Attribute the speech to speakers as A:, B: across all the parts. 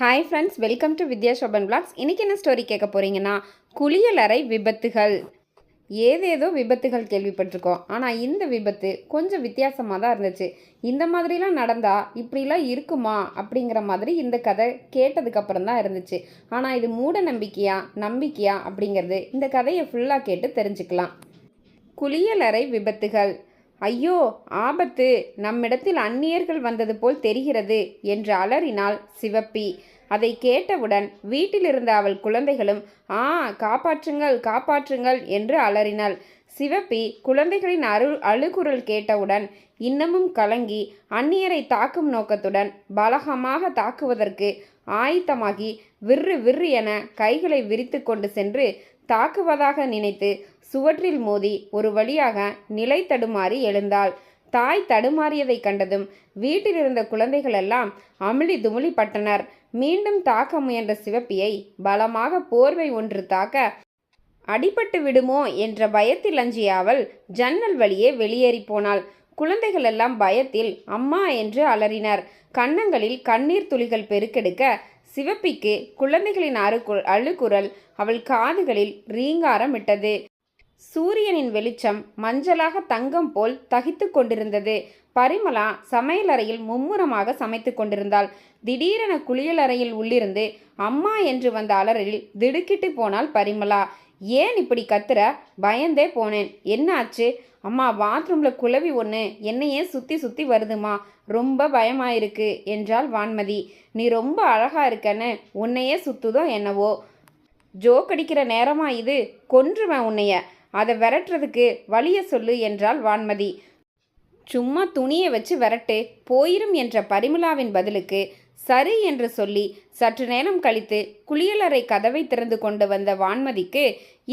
A: Hi friends welcome to Vidya Shoban blogs இன்றைக்கி என்ன story கேட்க போகிறீங்கன்னா குளியலறை விபத்துகள். ஏதேதோ விபத்துகள் கேள்விப்பட்டிருக்கோம். ஆனால் இந்த விபத்து கொஞ்சம் வித்தியாசமாக தான் இருந்துச்சு. இந்த மாதிரிலாம் நடந்தால் இப்படிலாம் இருக்குமா அப்படிங்கிற மாதிரி இந்த கதை கேட்டதுக்கப்புறம் தான் இருந்துச்சு. ஆனால் இது மூட நம்பிக்கையா நம்பிக்கையா அப்படிங்கிறது இந்த கதையை ஃபுல்லாக கேட்டு தெரிஞ்சுக்கலாம். குளியலறை விபத்துகள். ஐயோ ஆபத்து. நம்மிடத்தில் அந்நியர்கள் வந்தது போல் தெரிகிறது என்று அலறினாள் சிவப்பி. அதை கேட்டவுடன் வீட்டிலிருந்த அவள் குழந்தைகளும் ஆ காப்பாற்றுங்கள் காப்பாற்றுங்கள் என்று அலறினாள். சிவப்பி குழந்தைகளின் அரு அழுகுரல் கேட்டவுடன் இன்னமும் கலங்கி அந்நியரை தாக்கும் நோக்கத்துடன் பலகமாக தாக்குவதற்கு ஆயத்தமாகி விர்ரு விற்று என கைகளை விரித்து கொண்டு சென்று தாக்குவதாக நினைத்து சுவற்றில் மோதி ஒரு வழியாக நிலை தடுமாறி எழுந்தாள். தாய் தடுமாறியதை கண்டதும் வீட்டில் இருந்த குழந்தைகளெல்லாம் அமிழி துமிழி பட்டனர் மீண்டும் தாக்க முயன்ற சிவப்பியை பலமாக போர்வை ஒன்று தாக்க அடிபட்டு விடுமோ என்ற பயத்தில் அஞ்சிய அவள் ஜன்னல் வழியே வெளியேறி போனாள். குழந்தைகளெல்லாம் பயத்தில் அம்மா என்று அலறினர். கன்னங்களில் கண்ணீர் துளிகள் பெருக்கெடுக்க சிவப்பிக்கு குழந்தைகளின் அறுகு அழுகுரல் அவள் காதுகளில் ரீங்காரமிட்டது சூரியனின் வெளிச்சம் மஞ்சளாக தங்கம் போல் தகித்து கொண்டிருந்தது. பரிமளா சமையலறையில் மும்முரமாக சமைத்து கொண்டிருந்தாள். திடீரென குளியலறையில் உள்ளிருந்து அம்மா என்று வந்த அலறலில் திடுக்கிட்டு போனாள் பரிமளா. ஏன் இப்படி கத்துற? பயந்தே போனேன். என்ன ஆச்சு அம்மா பாத்ரூமில் குழவி ஒன்று என்னையே சுற்றி சுற்றி வருதுமா. ரொம்ப பயமாயிருக்கு என்றாள் வான்மதி. நீ ரொம்ப அழகாக இருக்கன்னு உன்னையே சுற்றுதோ என்னவோ. ஜோக் அடிக்கிற நேரமா இது? கொன்றுவேன் உன்னைய. அதை விரட்டுறதுக்கு வழிய சொல்லு என்றாள் வான்மதி. சும்மா துணியை வச்சு விரட்டு. போயிரும் என்ற பரிமிளாவின் பதிலுக்கு சரி என்று சொல்லி சற்று நேரம் கழித்து குளியலறை கதவை திறந்து கொண்டு வந்த வான்மதிக்கு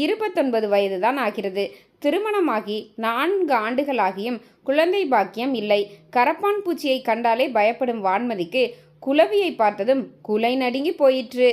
A: இருபத்தொன்பது வயதுதான் ஆகிறது. திருமணமாகி நான்கு ஆண்டுகளாகியும் குழந்தை பாக்கியம் இல்லை. கரப்பான் பூச்சியை கண்டாலே பயப்படும் வான்மதிக்கு குலவியை பார்த்ததும் குலை நடுங்கி போயிற்று.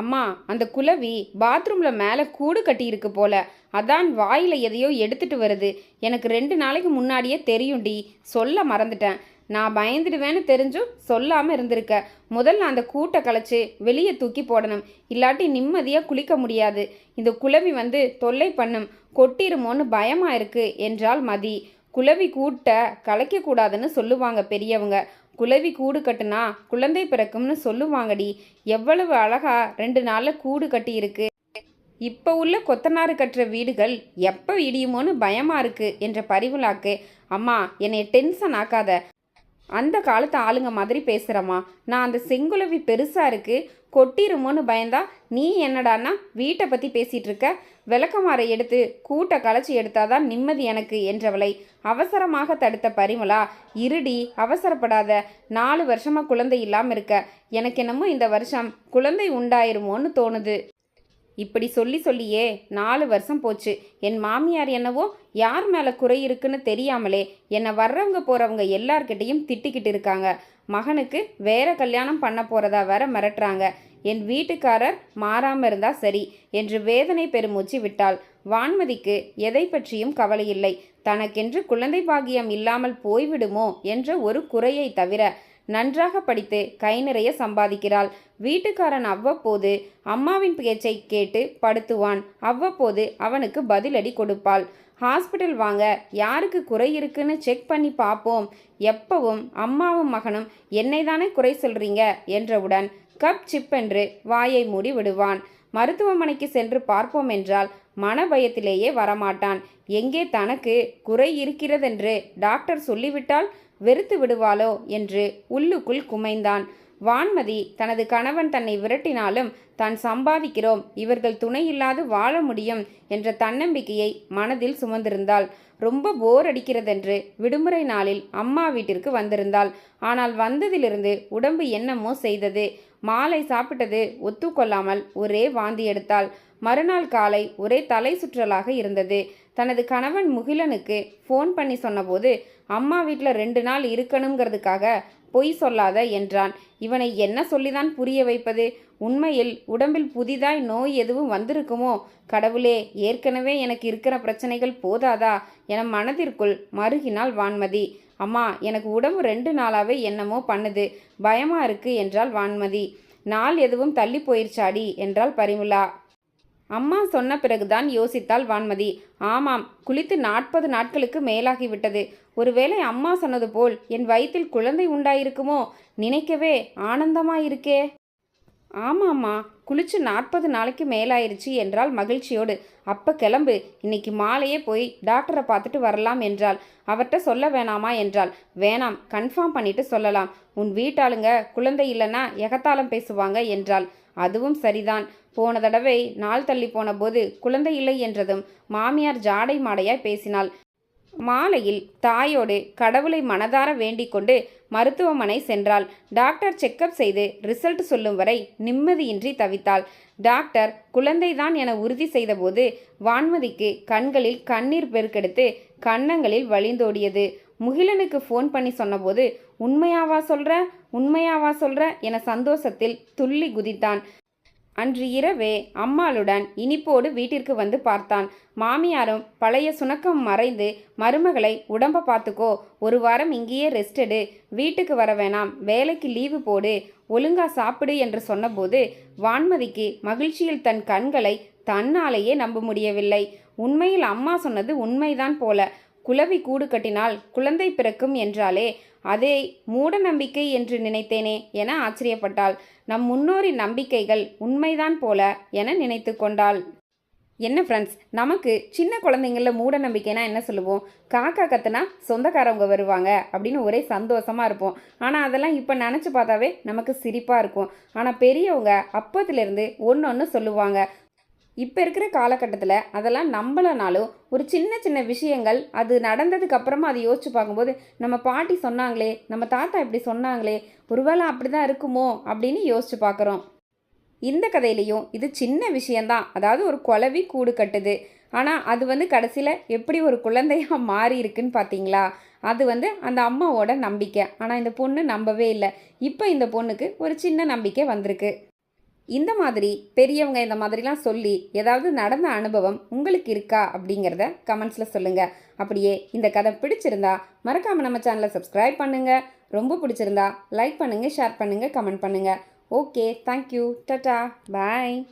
A: அம்மா அந்த குலவி பாத்ரூம்ல மேலே கூடு கட்டியிருக்கு போல. அதான் வாயில் எதையோ எடுத்துட்டு வருது. எனக்கு ரெண்டு நாளைக்கு முன்னாடியே தெரியும்டி. சொல்ல மறந்துட்டேன். நான் பயந்துடுவேன்னு தெரிஞ்சும் சொல்லாமல் இருந்திருக்க. முதல்ல அந்த கூட்டை கலைச்சு வெளியே தூக்கி போடணும். இல்லாட்டி நிம்மதியாக குளிக்க முடியாது. இந்த குலவி வந்து தொல்லை பண்ணும். கொட்டிருமோன்னு பயமாக இருக்கு என்றால் மதி. குலவி கூட்டை கலைக்கக்கூடாதுன்னு சொல்லுவாங்க பெரியவங்க. குலவி கூடு கட்டுனா குழந்தை பிறக்கும்னு சொல்லுவாங்கடி. எவ்வளவு அழகா ரெண்டு நாளில் கூடு கட்டி இருக்கு. இப்போ உள்ள கொத்தனார் கட்டுற வீடுகள் எப்போ இடியுமோன்னு பயமாக இருக்கு என்ற பரிவுலாக்கு. அம்மா என்னை டென்ஷன் ஆக்காத. அந்த காலத்து ஆளுங்க மாதிரி பேசுகிறம்மா நான் அந்த செங்குலவி பெருசாக இருக்குது கொட்டிருமோன்னு பயந்தா நீ என்னடான்னா வீட்டை பற்றி பேசிகிட்டு இருக்க. விளக்கமாரை எடுத்து கூட்டை களைச்சி எடுத்தாதான் நிம்மதி எனக்கு என்றவளை. அவசரமாக தடுத்த பரிமலா இருடி அவசரப்படாத நாலு வருஷமாக குழந்தை இல்லாமல் இருக்க. எனக்கு என்னமோ இந்த வருஷம் குழந்தை உண்டாயிருமோன்னு தோணுது. இப்படி சொல்லி சொல்லியே நாலு வருஷம் போச்சு. என் மாமியார் என்னவோ யார் மேலே குறை இருக்குன்னு தெரியாமலே என்னை வர்றவங்க போகிறவங்க எல்லார்கிட்டையும் திட்டிக்கிட்டு இருக்காங்க. மகனுக்கு வேற கல்யாணம் பண்ண போகிறதா வேற மிரட்டுறாங்க. என் வீட்டுக்காரர் மாறாமல் இருந்தா சரி என்று வேதனை பெருமூச்சு விட்டாள். வான்மதிக்கு எதை பற்றியும் கவலை இல்லை தனக்கென்று குழந்தை பாகியம் இல்லாமல் போய்விடுமோ என்ற ஒரு குறையை தவிர நன்றாக படித்து கை நிறைய சம்பாதிக்கிறாள். வீட்டுக்காரன் அவ்வப்போது அம்மாவின் பேச்சை கேட்டு படுத்துவான். அவ்வப்போது அவனுக்கு பதிலடி கொடுப்பாள். ஹாஸ்பிட்டல் வாங்க யாருக்கு குறை இருக்குன்னு செக் பண்ணி பார்ப்போம் எப்பவும் அம்மாவும் மகனும் என்னை தானே குறை சொல்றீங்க? என்றவுடன் கப் சிப் என்று வாயை மூடி விடுவான். மருத்துவமனைக்கு சென்று பார்ப்போம் என்றால் மனபயத்திலேயே வரமாட்டான். எங்கே தனக்கு குறை இருக்கிறதென்று டாக்டர் சொல்லிவிட்டால் வெறுத்து விடுவாளோ என்று உள்ளுக்குள் குமைந்தான். வான்மதி தனது கணவன் தன்னை விரட்டினாலும் தான் சம்பாதிக்கிறோம் இவர்கள் துணை இல்லாது வாழ முடியும் என்ற தன்னம்பிக்கையை மனதில் சுமந்திருந்தாள். ரொம்ப போர் அடிக்கிறதென்று விடுமுறை நாளில் அம்மா வீட்டிற்கு வந்திருந்தாள். ஆனால் வந்ததிலிருந்து உடம்பு என்னமோ செய்தது. மாலை சாப்பிட்டது ஒத்துக்கொள்ளாமல் ஒரே வாந்தி எடுத்தாள். மறுநாள் காலை ஒரே தலை சுற்றலாக இருந்தது. தனது கணவன் முகிலனுக்கு ஃபோன் பண்ணி சொன்னபோது அம்மா வீட்டில் ரெண்டு நாள் இருக்கணுங்கிறதுக்காக பொய் சொல்லாத என்றான். இவனை என்ன சொல்லிதான் புரிய வைப்பது? உண்மையில் உடம்பில் புதிதாய் நோய் எதுவும் வந்திருக்குமோ? கடவுளே ஏற்கனவே எனக்கு இருக்கிற பிரச்சனைகள் போதாதா? என மனதிற்குள் மருகினாள் வான்மதி. அம்மா எனக்கு உடம்பு ரெண்டு நாளாவே என்னமோ பண்ணுது. பயமா இருக்கு என்றாள் வான்மதி. நாள் எதுவும் தள்ளி போயிருச்சாடி என்றாள் பரிமுலா அம்மா சொன்ன பிறகுதான் யோசித்தாள் வான்மதி. ஆமாம் குளித்து நாற்பது நாட்களுக்கு மேலாகிவிட்டது. ஒருவேளை அம்மா சொன்னது போல் என் வயிற்றில் குழந்தை உண்டாயிருக்குமோ? நினைக்கவே ஆனந்தமாயிருக்கே. ஆமாம்மா குளிச்சு நாற்பது நாளைக்கு மேலாயிருச்சு என்றால் மகிழ்ச்சியோடு. அப்போ கிளம்பு இன்னைக்கு மாலையே போய் டாக்டரை பார்த்துட்டு வரலாம் என்றாள். அவர்கிட்ட சொல்ல வேணாமா என்றாள். வேணாம் கன்ஃபார்ம் பண்ணிட்டு சொல்லலாம். உன் வீட்டாளுங்க குழந்தை இல்லைன்னா எகத்தாளம் பேசுவாங்க என்றாள். அதுவும் சரிதான். போன தடவை நாள் தள்ளி போன போது குழந்தை இல்லை என்றதும் மாமியார் ஜாடை மாடையாய் பேசினாள். மாலையில் தாயோடு கடவுளை மனதார வேண்டிக் கொண்டு மருத்துவமனை சென்றாள். டாக்டர் செக்கப் செய்து ரிசல்ட் சொல்லும் வரை நிம்மதியின்றி தவித்தாள். டாக்டர் குழந்தைதான் என உறுதி செய்தபோது வான்மதிக்கு கண்களில் கண்ணீர் பெருக்கெடுத்து கன்னங்களில் வழிந்தோடியது. முகிலனுக்கு ஃபோன் பண்ணி சொன்னபோது உண்மையாவா சொல்ற? உண்மையாவா சொல்ற? என சந்தோஷத்தில் துள்ளி குதித்தான். அன்று இரவே அம்மாளுடன் இனிப்போடு வீட்டிற்கு வந்து பார்த்தான். மாமியாரும் பழைய சுணக்கம் மறைந்து மருமகளை உடம்ப பார்த்துக்கோ ஒரு வாரம் இங்கேயே ரெஸ்ட் எடு வீட்டுக்கு வர வேணாம் வேலைக்கு லீவு போடு ஒழுங்கா சாப்பிடு என்று சொன்னபோது வான்மதிக்கு மகிழ்ச்சியில் தன் கண்களை தன்னாலேயே நம்ப முடியவில்லை. உண்மையில் அம்மா சொன்னது உண்மைதான் போல. குலவி கூடு கட்டினால் குழந்தை பிறக்கும் என்றாலே அதே மூட நம்பிக்கை என்று நினைத்தேனே என ஆச்சரியப்பட்டாள். நம் முன்னோரின் நம்பிக்கைகள் உண்மைதான் போல என நினைத்து கொண்டாள். என்ன ஃப்ரெண்ட்ஸ் நமக்கு சின்ன குழந்தைங்கள மூட நம்பிக்கைனா என்ன சொல்லுவோம்? காக்கா கத்துனா சொந்தக்காரவங்க வருவாங்க அப்படின்னு ஒரே சந்தோஷமாக இருப்போம். ஆனால் அதெல்லாம் இப்போ நினச்சி பார்த்தாவே நமக்கு சிரிப்பாக இருக்கும். ஆனால் பெரியவங்க அப்போத்துலேருந்து ஒன்று ஒன்று சொல்லுவாங்க. இப்போ இருக்கிற காலகட்டத்தில் அதெல்லாம் நம்பலனாலும் ஒரு சின்ன சின்ன விஷயங்கள் அது நடந்ததுக்கு அப்புறமா அதை யோசிச்சு பார்க்கும்போது நம்ம பாட்டி சொன்னாங்களே நம்ம தாத்தா இப்படி சொன்னாங்களே ஒருவேளை அப்படி தான் இருக்குமோ அப்படின்னு யோசிச்சு பார்க்குறோம். இந்த கதையிலையும் இது சின்ன விஷயந்தான் அதாவது ஒரு குலவி கூடு கட்டுது. ஆனால் அது வந்து கடைசியில் எப்படி ஒரு குழந்தையாக மாறி இருக்குன்னு பார்த்தீங்களா? அது வந்து அந்த அம்மாவோட நம்பிக்கை. ஆனால் இந்த பொண்ணு நம்பவே இல்லை. இப்போ இந்த பொண்ணுக்கு ஒரு சின்ன நம்பிக்கை வந்திருக்கு. இந்த மாதிரி பெரியவங்க இந்த மாதிரிலாம் சொல்லி ஏதாவது நடந்த அனுபவம் உங்களுக்கு இருக்கா அப்படிங்கிறத கமெண்ட்ஸில் சொல்லுங்கள் அப்படியே இந்த கதை பிடிச்சிருந்தா மறக்காமல் நம்ம சேனலை சப்ஸ்கிரைப் பண்ணுங்கள் ரொம்ப பிடிச்சிருந்தா லைக் பண்ணுங்கள் ஷேர் பண்ணுங்கள் கமெண்ட் பண்ணுங்கள் ஓகே தேங்க்யூ டட்டா பாய்